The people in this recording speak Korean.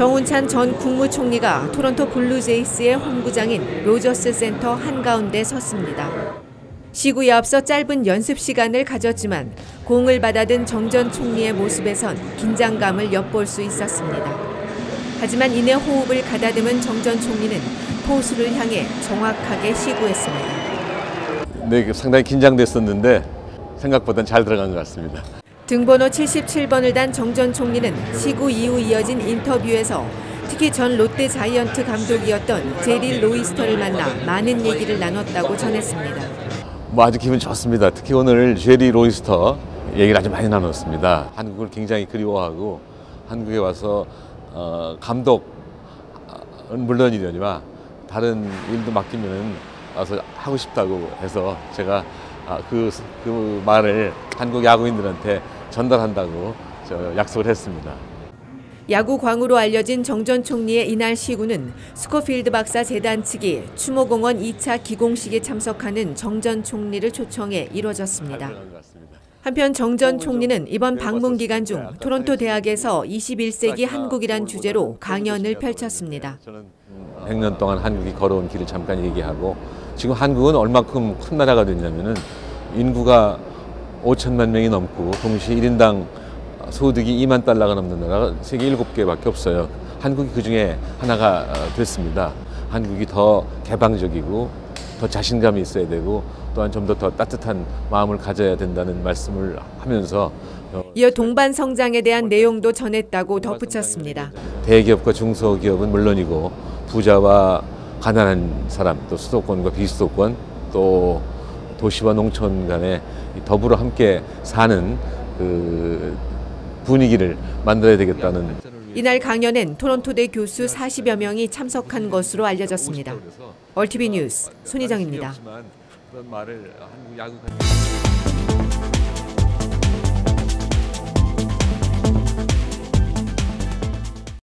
정운찬 전 국무총리가 토론토 블루제이스의 홈구장인 로저스 센터 한가운데 섰습니다. 시구에 앞서 짧은 연습 시간을 가졌지만 공을 받아든 정 전 총리의 모습에선 긴장감을 엿볼 수 있었습니다. 하지만 이내 호흡을 가다듬은 정 전 총리는 포수를 향해 정확하게 시구했습니다. 네, 상당히 긴장됐었는데 생각보다는 잘 들어간 것 같습니다. 등번호 77번을 단 정 전 총리는 시구 이후 이어진 인터뷰에서 특히 전 롯데 자이언트 감독이었던 제리 로이스터를 만나 많은 얘기를 나눴다고 전했습니다. 뭐 아주 기분 좋습니다. 특히 오늘 제리 로이스터 얘기를 아주 많이 나눴습니다. 한국을 굉장히 그리워하고 한국에 와서 어, 감독은 물론이려니와 다른 일도 맡기면 와서 하고 싶다고 해서 제가 아, 그, 그 말을 한국 야구인들한테 전달한다고 저 약속을 했습니다. 야구 광으로 알려진 정 전 총리의 이날 시구는 스코필드 박사 재단 측이 추모공원 2차 기공식에 참석하는 정 전 총리를 초청해 잘 이뤄졌습니다. 한편 정 전 총리는 이번 방문 기간 중 토론토 대학에서 21세기 한국이란 주제로 강연을 펼쳤습니다. 저는 100년 동안 한국이 걸어온 길을 잠깐 얘기하고 지금 한국은 얼마큼 큰 나라가 됐냐면은 인구가 5천만 명이 넘고 동시에 1인당 소득이 2만 달러가 넘는 나라가 세계 7개밖에 없어요. 한국이 그 중에 하나가 어, 됐습니다. 한국이 더 개방적이고 더 자신감이 있어야 되고 또한 좀 더 더 따뜻한 마음을 가져야 된다는 말씀을 하면서 어, 이어 동반 성장에 대한 내용도 전했다고 덧붙였습니다. 대기업과 중소기업은 물론이고 부자와 가난한 사람 또 수도권과 비수도권 또 도시와 농촌 간에 더불어 함께 사는 그 분위기를 만들어야 되겠다는 이날 강연엔 토론토대 교수 40여 명이 참석한 것으로 알려졌습니다. 얼티비 뉴스 손희정입니다. 그런 말을 한국 야구